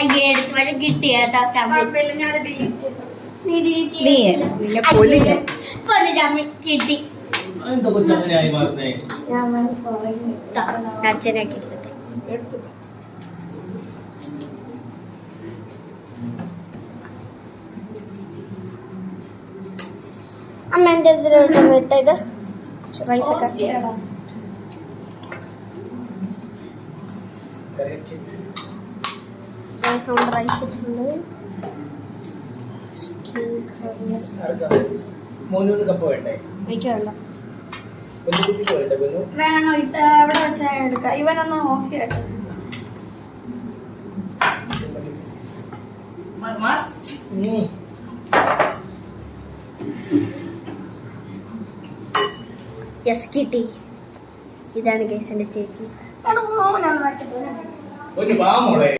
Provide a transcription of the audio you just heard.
അയ്യേ എടുത്ത്. അയ്യേ, പൊന്നു കിട്ടി. അച്ഛനാക്കി എടുത്തത് എടുത്തു. അമ്മ എന്റെ ഇതിലോട്ട് ഇട്ടത് റൈസ് ഒക്കെ. ഓഫിയാടാ. കൊണ്ട് റൈസ് ഇട്ടിട്ടുണ്ട് വേണ്ടേ? എനിക്ക് വേണോ? ഇത് അവിടെ വെച്ചാൽ എടുക്കാം. ഇവനൊന്ന് ഓഫ് ചെയ്യട്ടെ. യെസ് കിട്ടി ഇതാണ് കേസിന്റെ ചേച്ചി. വെച്ചിട്ട്